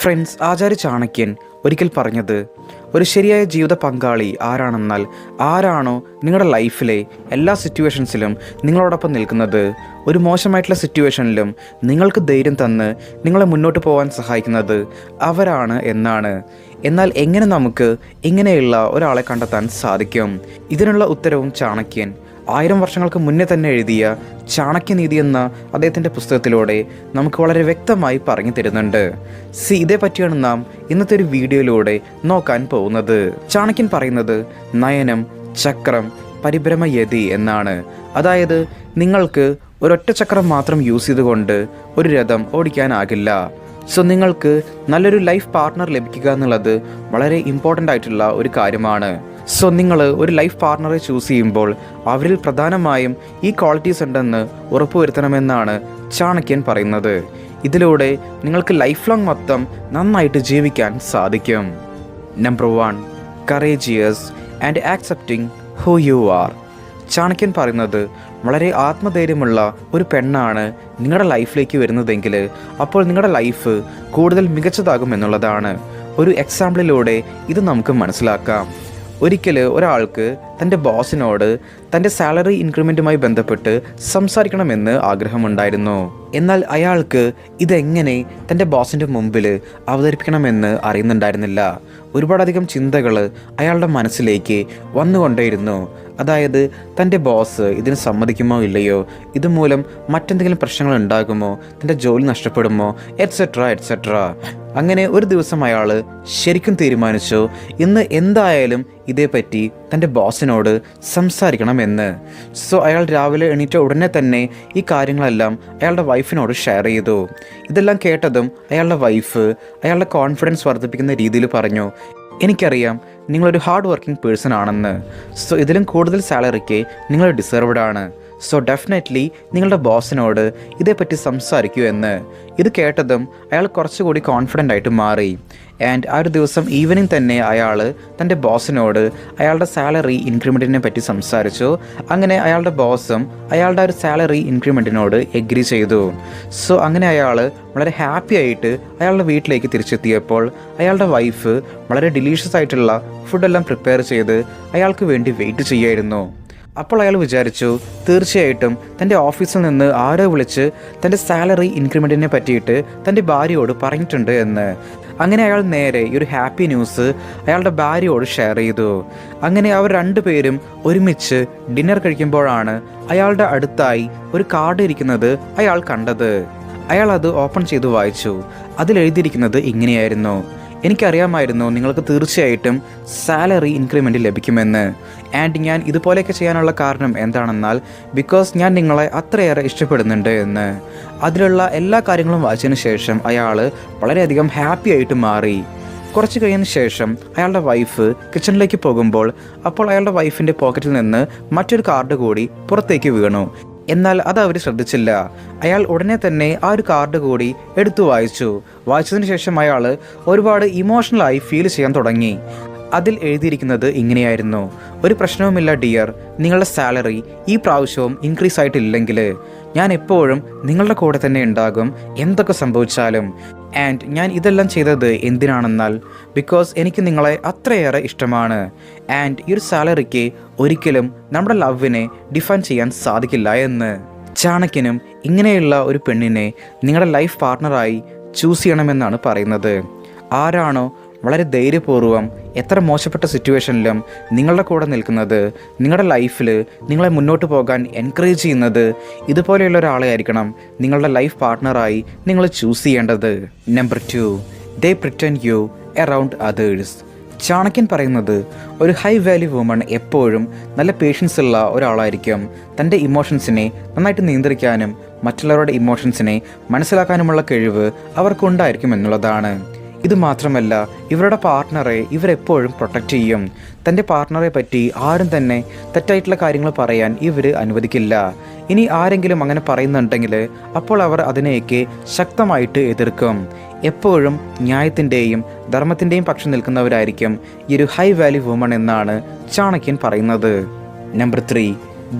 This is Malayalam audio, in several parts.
ഫ്രണ്ട്സ് ആചാര്യ ചാണക്യൻ ഒരിക്കൽ പറഞ്ഞത് ഒരു ശരിയായ ജീവിത പങ്കാളി ആരാണെന്നാൽ ആരാണോ നിങ്ങളുടെ ലൈഫിലെ എല്ലാ സിറ്റുവേഷൻസിലും നിങ്ങളോടൊപ്പം നിൽക്കുന്നത്? ഒരു മോശമായിട്ടുള്ള സിറ്റുവേഷനിലും നിങ്ങൾക്ക് ധൈര്യം തന്ന് നിങ്ങളെ മുന്നോട്ട് പോകാൻ സഹായിക്കുന്നത് അവരാണ് എന്നാണ്. എന്നാൽ എങ്ങനെ നമുക്ക് ഇങ്ങനെയുള്ള ഒരാളെ കണ്ടെത്താൻ സാധിക്കും? ഇതിനുള്ള ഉത്തരവും ചാണക്യൻ. ആയിരം വർഷങ്ങൾക്ക് മുന്നേ തന്നെ എഴുതിയ ചാണക്യനീതി എന്ന അദ്ദേഹത്തിന്റെ പുസ്തകത്തിലൂടെ നമുക്ക് വളരെ വ്യക്തമായി പറഞ്ഞു തരുന്നുണ്ട്. സി ഇതേ പറ്റിയാണ് നാം ഇന്നത്തെ ഒരു വീഡിയോയിലൂടെ നോക്കാൻ പോകുന്നത്. ചാണക്യൻ പറയുന്നത് നയനം ചക്രം പരിഭ്രമയതി എന്നാണ്. അതായത് നിങ്ങൾക്ക് ഒരൊറ്റ ചക്രം മാത്രം യൂസ് ചെയ്തുകൊണ്ട് ഒരു രഥം ഓടിക്കാനാകില്ല. സോ നിങ്ങൾക്ക് നല്ലൊരു ലൈഫ് പാർട്ട്ണർ ലഭിക്കുക എന്നുള്ളത് വളരെ ഇമ്പോർട്ടന്റ് ആയിട്ടുള്ള ഒരു കാര്യമാണ്. സോ നിങ്ങൾ ഒരു ലൈഫ് പാർട്ണറെ ചൂസ് ചെയ്യുമ്പോൾ അവരിൽ പ്രധാനമായും ഈ ക്വാളിറ്റീസ് ഉണ്ടെന്ന് ഉറപ്പുവരുത്തണമെന്നാണ് ചാണക്യൻ പറയുന്നത്. ഇതിലൂടെ നിങ്ങൾക്ക് ലൈഫ് ലോങ് മൊത്തം നന്നായിട്ട് ജീവിക്കാൻ സാധിക്കും. Number one courageous and accepting who you are Chanakyan പറയുന്നത് വളരെ ആത്മധൈര്യമുള്ള ഒരു പെണ്ണാണ് നിങ്ങളുടെ ലൈഫിലേക്ക് വരുന്നതെങ്കിൽ അപ്പോൾ നിങ്ങളുടെ ലൈഫ് കൂടുതൽ മികച്ചതാകും എന്നുള്ളതാണ്. ഒരു എക്സാമ്പിളിലൂടെ ഇത് നമുക്ക് മനസ്സിലാക്കാം. ഒരിക്കൽ ഒരാൾക്ക് തന്റെ ബോസിനോട് തന്റെ സാലറി ഇൻക്രിമെന്റുമായി ബന്ധപ്പെട്ട് സംസാരിക്കണമെന്ന് ആഗ്രഹമുണ്ടായിരുന്നു. എന്നാൽ അയാൾക്ക് ഇതെങ്ങനെ തന്റെ ബോസിന്റെ മുമ്പിൽ അവതരിപ്പിക്കണമെന്ന് അറിയുന്നുണ്ടായിരുന്നില്ല. ഒരുപാടധികം ചിന്തകൾ അയാളുടെ മനസ്സിലേക്ക് വന്നുകൊണ്ടേയിരുന്നു. അതായത് തന്റെ ബോസ് ഇതിന് സമ്മതിക്കുമോ ഇല്ലയോ? ഇതുമൂലം മറ്റെന്തെങ്കിലും പ്രശ്നങ്ങൾ ഉണ്ടാകുമോ? തന്റെ ജോലി നഷ്ടപ്പെടുമോ? എറ്റ്സെട്ര എറ്റ്സെട്ര അങ്ങനെ ഒരു ദിവസം അയാൾ ശരിക്കും തീരുമാനിച്ചു ഇന്ന് എന്തായാലും ഇതേപ്പറ്റി തന്റെ ബോസിനോട് സംസാരിക്കണമെന്ന്. സോ അയാൾ രാവിലെ എണീറ്റ ഉടനെ തന്നെ ഈ കാര്യങ്ങളെല്ലാം അയാളുടെ വൈഫിനോട് ഷെയർ ചെയ്തു. ഇതെല്ലാം കേട്ടതും അയാളുടെ വൈഫ് അയാളുടെ കോൺഫിഡൻസ് വർദ്ധിപ്പിക്കുന്ന രീതിയിൽ പറഞ്ഞു. എനിക്കറിയാം നിങ്ങളൊരു ഹാർഡ് വർക്കിംഗ് പേഴ്സൺ ആണെന്ന്. സോ ഇതിലും കൂടുതൽ സാലറിക്ക് നിങ്ങൾ ഡിസർവ്ഡ് ആണ്. സോ ഡെഫിനറ്റ്ലി നിങ്ങളുടെ ബോസിനോട് ഇതേപ്പറ്റി സംസാരിക്കൂ എന്ന്. ഇത് കേട്ടതും അയാൾ കുറച്ചുകൂടി കോൺഫിഡന്റ് ആയിട്ട് മാറി. ആൻഡ് ആ ഒരു ദിവസം ഈവനിങ് തന്നെ അയാൾ തന്റെ ബോസിനോട് അയാളുടെ സാലറി ഇൻക്രിമെന്റിനെ പറ്റി സംസാരിച്ചു. അങ്ങനെ അയാളുടെ ബോസും അയാളുടെ ഒരു സാലറി ഇൻക്രിമെന്റിനോട് എഗ്രി ചെയ്തു. സോ അങ്ങനെ അയാൾ വളരെ ഹാപ്പി ആയിട്ട് അയാളുടെ വീട്ടിലേക്ക് തിരിച്ചെത്തിയപ്പോൾ അയാളുടെ വൈഫ് വളരെ ഡിലീഷ്യസ് ആയിട്ടുള്ള ഫുഡെല്ലാം പ്രിപ്പയർ ചെയ്ത് അയാൾക്ക് വേണ്ടി വെയിറ്റ് ചെയ്യായിരുന്നു. അപ്പോൾ അയാൾ വിചാരിച്ചു തീർച്ചയായിട്ടും തന്റെ ഓഫീസിൽ നിന്ന് ആരോ വിളിച്ച് തന്റെ സാലറി ഇൻക്രിമെന്റിനെ പറ്റിയിട്ട് തന്റെ ഭാര്യയോട് പറഞ്ഞിട്ടുണ്ട് എന്ന്. അങ്ങനെ അയാൾ നേരെ ഈ ഒരു ഹാപ്പി ന്യൂസ് അയാളുടെ ഭാര്യയോട് ഷെയർ ചെയ്തു. അങ്ങനെ അവർ രണ്ടുപേരും ഒരുമിച്ച് ഡിന്നർ കഴിക്കുമ്പോഴാണ് അയാളുടെ അടുത്തായി ഒരു കാർഡ് ഇരിക്കുന്നത് അയാൾ കണ്ടത്. അയാൾ അത് ഓപ്പൺ ചെയ്ത് വായിച്ചു. അതിൽ എഴുതിയിരിക്കുന്നത് ഇങ്ങനെയായിരുന്നു. എനിക്കറിയാമായിരുന്നു നിങ്ങൾക്ക് തീർച്ചയായിട്ടും സാലറി ഇൻക്രിമെന്റ് ലഭിക്കുമെന്ന്. ആൻഡ് ഞാൻ ഇതുപോലെയൊക്കെ ചെയ്യാനുള്ള കാരണം എന്താണെന്നാൽ ബിക്കോസ് ഞാൻ നിങ്ങളെ അത്രയേറെ ഇഷ്ടപ്പെടുന്നുണ്ട് എന്ന്. അതിലുള്ള എല്ലാ കാര്യങ്ങളും വായിച്ചതിന് ശേഷം അയാൾ വളരെയധികം ഹാപ്പി ആയിട്ട് മാറി. കുറച്ച് കഴിഞ്ഞതിന് ശേഷം അയാളുടെ വൈഫ് കിച്ചണിലേക്ക് പോകുമ്പോൾ അപ്പോൾ അയാളുടെ വൈഫിന്റെ പോക്കറ്റിൽ നിന്ന് മറ്റൊരു കാർഡ് കൂടി പുറത്തേക്ക് വീണു. എന്നാൽ അത് അവർ ശ്രദ്ധിച്ചില്ല. അയാൾ ഉടനെ തന്നെ ആ ഒരു കാർഡ് കൂടി എടുത്തു വായിച്ചു. വായിച്ചതിന് ശേഷം അയാൾ ഒരുപാട് ഇമോഷണലായി ഫീൽ ചെയ്യാൻ തുടങ്ങി. അതിൽ എഴുതിയിരിക്കുന്നത് ഇങ്ങനെയായിരുന്നു. ഒരു പ്രശ്നവുമില്ല ഡിയർ. നിങ്ങളുടെ സാലറി ഈ പ്രാവശ്യവും ഇൻക്രീസ് ആയിട്ടില്ലെങ്കിൽ ഞാൻ എപ്പോഴും നിങ്ങളുടെ കൂടെ തന്നെ ഉണ്ടാകും. എന്തൊക്കെ സംഭവിച്ചാലും. ആൻഡ് ഞാൻ ഇതെല്ലാം ചെയ്തത് എന്തിനാണെന്നാൽ ബിക്കോസ് എനിക്ക് നിങ്ങളെ അത്രയേറെ ഇഷ്ടമാണ്. ആൻഡ് ഈ ഒരു സാലറിക്ക് ഒരിക്കലും നമ്മുടെ ലവിനെ ഡിഫൈൻ ചെയ്യാൻ സാധിക്കില്ല എന്ന്. ചാണക്യനും ഇങ്ങനെയുള്ള ഒരു പെണ്ണിനെ നിങ്ങളുടെ ലൈഫ് പാർട്ട്ണറായി ചൂസ് ചെയ്യണമെന്നാണ് പറയുന്നത്. ആരാണോ വളരെ ധൈര്യപൂർവം എത്ര മോശപ്പെട്ട സിറ്റുവേഷനിലും നിങ്ങളുടെ കൂടെ നിൽക്കുന്നത് നിങ്ങളുടെ ലൈഫിൽ നിങ്ങളെ മുന്നോട്ട് പോകാൻ എൻകറേജ് ചെയ്യുന്നത് ഇതുപോലെയുള്ള ഒരാളെ ആയിരിക്കണം നിങ്ങളുടെ ലൈഫ് പാർട്ട്ണറായി നിങ്ങൾ ചൂസ് ചെയ്യേണ്ടത്. Number two they pretend you around others Chanakyan പറയുന്നത് ഒരു ഹൈ വാല്യൂ വുമൺ എപ്പോഴും നല്ല പേഷ്യൻസ് ഉള്ള ഒരാളായിരിക്കും. തന്റെ ഇമോഷൻസിനെ നന്നായിട്ട് നിയന്ത്രിക്കാനും മറ്റുള്ളവരുടെ ഇമോഷൻസിനെ മനസ്സിലാക്കാനുമുള്ള കഴിവ് അവർക്കുണ്ടായിരിക്കും എന്നുള്ളതാണ്. ഇത് മാത്രമല്ല ഇവരുടെ പാർട്ട്ണറെ ഇവരെപ്പോഴും പ്രൊട്ടക്റ്റ് ചെയ്യും. തന്റെ പാർട്ട്ണറെ പറ്റി ആരും തന്നെ തെറ്റായിട്ടുള്ള കാര്യങ്ങൾ പറയാൻ ഇവർ അനുവദിക്കില്ല. ഇനി ആരെങ്കിലും അങ്ങനെ പറയുന്നുണ്ടെങ്കിൽ അപ്പോൾ അവർ അതിനെയൊക്കെ ശക്തമായിട്ട് എതിർക്കും. എപ്പോഴും ന്യായത്തിന്റെയും ധർമ്മത്തിന്റെയും പക്ഷം നിൽക്കുന്നവരായിരിക്കും ഈ ഒരു ഹൈ വാല്യൂ വുമൺ എന്നാണ് ചാണക്യൻ പറയുന്നത്. Number three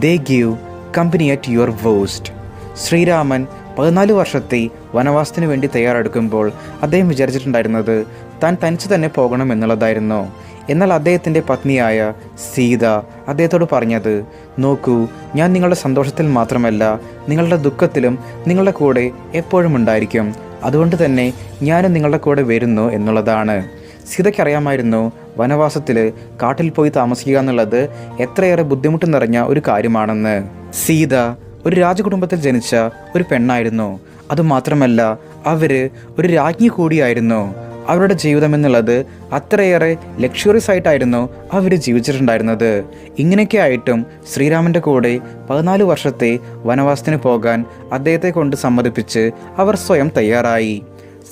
they give company at your worst Sreeraman പതിനാല് വർഷത്തെ വനവാസത്തിനു വേണ്ടി തയ്യാറെടുക്കുമ്പോൾ അദ്ദേഹം വിചാരിച്ചിട്ടുണ്ടായിരുന്നത് താൻ തനിച്ച് തന്നെ പോകണം എന്നുള്ളതായിരുന്നു. എന്നാൽ അദ്ദേഹത്തിന്റെ പത്നിയായ സീത അദ്ദേഹത്തോട് പറഞ്ഞത് നോക്കൂ ഞാൻ നിങ്ങളുടെ സന്തോഷത്തിൽ മാത്രമല്ല നിങ്ങളുടെ ദുഃഖത്തിലും നിങ്ങളുടെ കൂടെ എപ്പോഴും ഉണ്ടായിരിക്കും. അതുകൊണ്ട് തന്നെ ഞാനും നിങ്ങളുടെ കൂടെ വരുന്നു എന്നുള്ളതാണ്. സീതയ്ക്കറിയാമായിരുന്നു വനവാസത്തിൽ കാട്ടിൽ പോയി താമസിക്കുക എന്നുള്ളത് എത്രയേറെ ബുദ്ധിമുട്ട് നിറഞ്ഞ ഒരു കാര്യമാണെന്ന്. സീത ഒരു രാജകുടുംബത്തിൽ ജനിച്ച ഒരു പെണ്ണായിരുന്നു. അതുമാത്രമല്ല അവർ ഒരു രാജ്ഞി കൂടിയായിരുന്നു. അവരുടെ ജീവിതം എന്നുള്ളത് അത്രയേറെ ലക്ഷറിയസ് ആയിട്ടായിരുന്നു അവർ ജീവിച്ചിട്ടുണ്ടായിരുന്നത്. ഇങ്ങനെയൊക്കെ ആയിട്ടും ശ്രീരാമന്റെ കൂടെ പതിനാല് വർഷത്തെ വനവാസത്തിന് പോകാൻ അദ്ദേഹത്തെ കൊണ്ട് സമ്മതിപ്പിച്ച് അവർ സ്വയം തയ്യാറായി.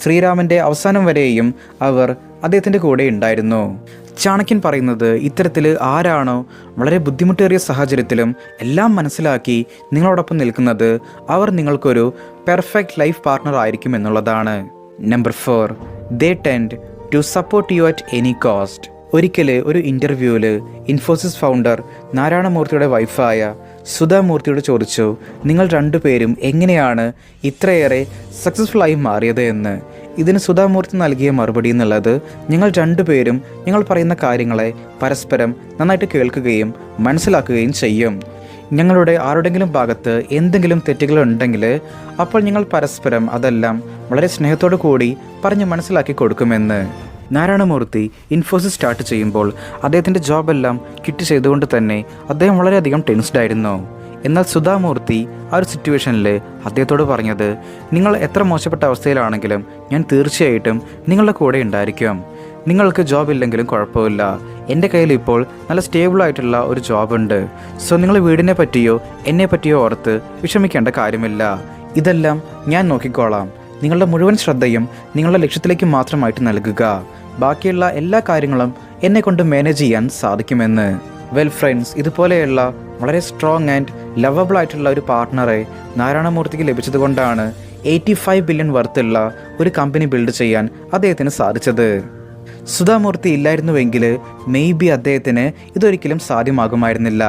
ശ്രീരാമന്റെ അവസാനം വരെയും അവർ അദ്ദേഹത്തിന്റെ കൂടെ ഉണ്ടായിരുന്നു. ചാണക്യൻ പറയുന്നത് ഇത്തരത്തിൽ ആരാണോ വളരെ ബുദ്ധിമുട്ടേറിയ സാഹചര്യത്തിലും എല്ലാം മനസ്സിലാക്കി നിങ്ങളോടൊപ്പം നിൽക്കുന്നത് അവർ നിങ്ങൾക്കൊരു പെർഫെക്റ്റ് ലൈഫ് പാർട്ണർ ആയിരിക്കും എന്നുള്ളതാണ്. Number four they tend to support you at any cost ഒരിക്കൽ ഒരു ഇന്റർവ്യൂവിൽ ഇൻഫോസിസ് ഫൗണ്ടർ നാരായണമൂർത്തിയുടെ വൈഫായ സുധാമൂർത്തിയോട് ചോദിച്ചു നിങ്ങൾ രണ്ടുപേരും എങ്ങനെയാണ് ഇത്രയേറെ സക്സസ്ഫുൾ ആയി മാറിയത്? എന്ന്. ഇതിന് സുധാമൂർത്തി നൽകിയ മറുപടി എന്നുള്ളത് ഞങ്ങൾ രണ്ടുപേരും ഞങ്ങൾ പറയുന്ന കാര്യങ്ങളെ പരസ്പരം നന്നായിട്ട് കേൾക്കുകയും മനസ്സിലാക്കുകയും ചെയ്യും. ഞങ്ങളുടെ ആരുടെങ്കിലും ഭാഗത്ത് എന്തെങ്കിലും തെറ്റുകൾ ഉണ്ടെങ്കിൽ അപ്പോൾ ഞങ്ങൾ പരസ്പരം അതെല്ലാം വളരെ സ്നേഹത്തോടു കൂടി പറഞ്ഞ് മനസ്സിലാക്കി കൊടുക്കുമെന്ന്. നാരായണമൂർത്തി ഇൻഫോസിസ് സ്റ്റാർട്ട് ചെയ്യുമ്പോൾ അദ്ദേഹത്തിന്റെ ജോബെല്ലാം കിറ്റ് ചെയ്തുകൊണ്ട് തന്നെ അദ്ദേഹം വളരെയധികം ടെൻസ്ഡ് ആയിരുന്നു. എന്നാൽ സുധാമൂർത്തി ആ ഒരു സിറ്റുവേഷനിൽ അദ്ദേഹത്തോട് പറഞ്ഞത് നിങ്ങൾ എത്ര മോശപ്പെട്ട അവസ്ഥയിലാണെങ്കിലും ഞാൻ തീർച്ചയായിട്ടും നിങ്ങളുടെ കൂടെ ഉണ്ടായിരിക്കും. നിങ്ങൾക്ക് ജോബ് ഇല്ലെങ്കിലും കുഴപ്പമില്ല. എന്റെ കയ്യിൽ ഇപ്പോൾ നല്ല സ്റ്റേബിൾ ആയിട്ടുള്ള ഒരു ഉണ്ട്. സോ നിങ്ങൾ വീടിനെ പറ്റിയോ എന്നെ പറ്റിയോ ഓർത്ത് വിഷമിക്കേണ്ട കാര്യമില്ല. ഇതെല്ലാം ഞാൻ നോക്കിക്കോളാം. നിങ്ങളുടെ മുഴുവൻ ശ്രദ്ധയും നിങ്ങളുടെ ലക്ഷ്യത്തിലേക്ക് മാത്രമായിട്ട് നൽകുക. ബാക്കിയുള്ള എല്ലാ കാര്യങ്ങളും എന്നെ കൊണ്ട് മാനേജ് ചെയ്യാൻ സാധിക്കുമെന്ന്. വെൽ ഫ്രണ്ട്സ് ഇതുപോലെയുള്ള വളരെ സ്ട്രോങ് ആൻഡ് ലവബിൾ ആയിട്ടുള്ള ഒരു പാർട്ട്ണറെ നാരായണമൂർത്തിക്ക് ലഭിച്ചതുകൊണ്ടാണ് എയ്റ്റി ഫൈവ് ബില്യൺ വർത്തുള്ള ഒരു കമ്പനി ബിൽഡ് ചെയ്യാൻ അദ്ദേഹത്തിന് സാധിച്ചത്. സുധാമൂർത്തി ഇല്ലായിരുന്നുവെങ്കിൽ മേ ബി അദ്ദേഹത്തിന് ഇതൊരിക്കലും സാധ്യമാകുമായിരുന്നില്ല.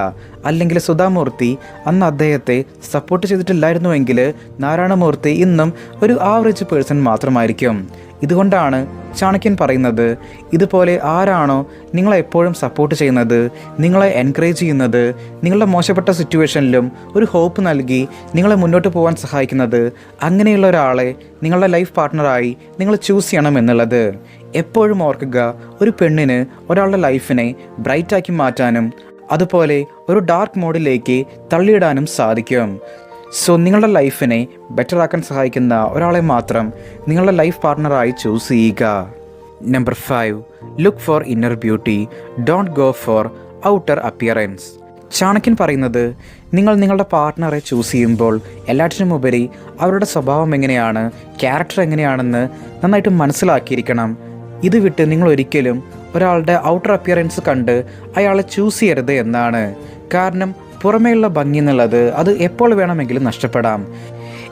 അല്ലെങ്കിൽ സുധാമൂർത്തി അന്ന് അദ്ദേഹത്തെ സപ്പോർട്ട് ചെയ്തിട്ടില്ലായിരുന്നുവെങ്കിൽ നാരായണമൂർത്തി ഇന്നും ഒരു ആവറേജ് പേഴ്സൺ മാത്രമായിരിക്കും. ഇതുകൊണ്ടാണ് ചാണക്യൻ പറയുന്നത് ഇതുപോലെ ആരാണോ നിങ്ങളെ എപ്പോഴും സപ്പോർട്ട് ചെയ്യുന്നത് നിങ്ങളെ എൻകറേജ് ചെയ്യുന്നത് നിങ്ങളുടെ മോശപ്പെട്ട സിറ്റുവേഷനിലും ഒരു ഹോപ്പ് നൽകി നിങ്ങളെ മുന്നോട്ട് പോകാൻ സഹായിക്കുന്നത് അങ്ങനെയുള്ള ഒരാളെ നിങ്ങളുടെ ലൈഫ് പാർട്ട്ണറായി നിങ്ങൾ ചൂസ് ചെയ്യണം എന്നുള്ളത്. എപ്പോഴും ഓർക്കുക ഒരു പെണ്ണിന് ഒരാളുടെ ലൈഫിനെ ബ്രൈറ്റാക്കി മാറ്റാനും അതുപോലെ ഒരു ഡാർക്ക് മോഡിലേക്ക് തള്ളിയിടാനും സാധിക്കും. സോ നിങ്ങളുടെ ലൈഫിനെ ബെറ്റർ ആക്കാൻ സഹായിക്കുന്ന ഒരാളെ മാത്രം നിങ്ങളുടെ ലൈഫ് പാർട്ട്ണറായി ചൂസ് ചെയ്യുക. Number five look for inner beauty don't go for outer appearance Chanakyan പറയുന്നത് നിങ്ങൾ നിങ്ങളുടെ പാർട്ട്ണറെ ചൂസ് ചെയ്യുമ്പോൾ എല്ലാറ്റിനും ഉപരി അവരുടെ സ്വഭാവം എങ്ങനെയാണ് ക്യാരക്ടർ എങ്ങനെയാണെന്ന് നന്നായിട്ട് മനസ്സിലാക്കിയിരിക്കണം. ഇത് വിട്ട് നിങ്ങൾ ഒരിക്കലും ഒരാളുടെ ഔട്ടർ അപ്പിയറൻസ് കണ്ട് അയാളെ ചൂസ് ചെയ്യരുത് എന്നാണ്. കാരണം പുറമേയുള്ള ഭംഗി എന്നുള്ളത് അത് എപ്പോൾ വേണമെങ്കിലും നഷ്ടപ്പെടാം.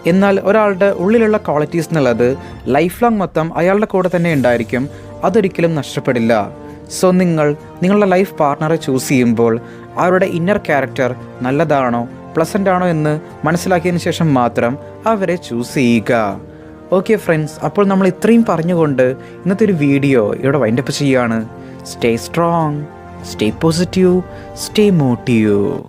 എന്നാൽ ഒരാളുടെ ഉള്ളിലുള്ള ക്വാളിറ്റീസ് എന്നുള്ളത് ലൈഫ് ലോങ് മൊത്തം അയാളുടെ കൂടെ തന്നെ ഉണ്ടായിരിക്കും. അതൊരിക്കലും നഷ്ടപ്പെടില്ല. സോ നിങ്ങൾ നിങ്ങളുടെ ലൈഫ് പാർട്ട്ണറെ ചൂസ് ചെയ്യുമ്പോൾ അവരുടെ ഇന്നർ ക്യാരക്ടർ നല്ലതാണോ പ്ലസന്റ് ആണോ എന്ന് മനസ്സിലാക്കിയതിന് ശേഷം മാത്രം അവരെ ചൂസ് ചെയ്യുക. ഓക്കെ ഫ്രണ്ട്സ് അപ്പോൾ നമ്മൾ ഇത്രയും പറഞ്ഞുകൊണ്ട് ഇന്നത്തെ ഒരു വീഡിയോ ഇവിടെ വൈൻഡപ്പ് ചെയ്യുകയാണ്. Stay strong stay positive stay motive